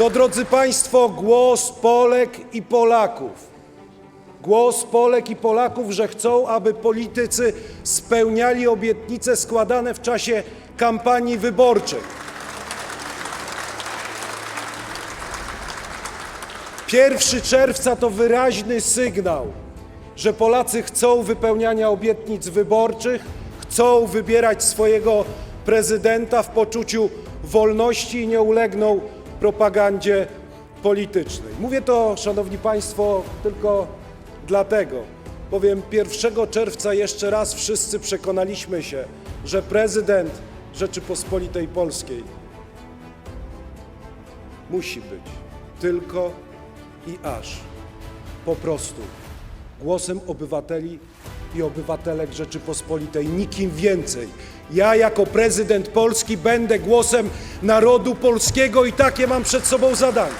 To, drodzy Państwo, głos Polek i Polaków. Głos Polek i Polaków, że chcą, aby politycy spełniali obietnice składane w czasie kampanii wyborczej. Pierwszy czerwca to wyraźny sygnał, że Polacy chcą wypełniania obietnic wyborczych, chcą wybierać swojego prezydenta w poczuciu wolności i nie ulegną propagandzie politycznej. Mówię to, Szanowni Państwo, tylko dlatego, bowiem 1 czerwca jeszcze raz wszyscy przekonaliśmy się, że prezydent Rzeczypospolitej Polskiej musi być tylko i aż po prostu głosem obywateli i obywatelek Rzeczypospolitej, nikim więcej. Ja jako prezydent Polski będę głosem narodu polskiego i takie mam przed sobą zadanie.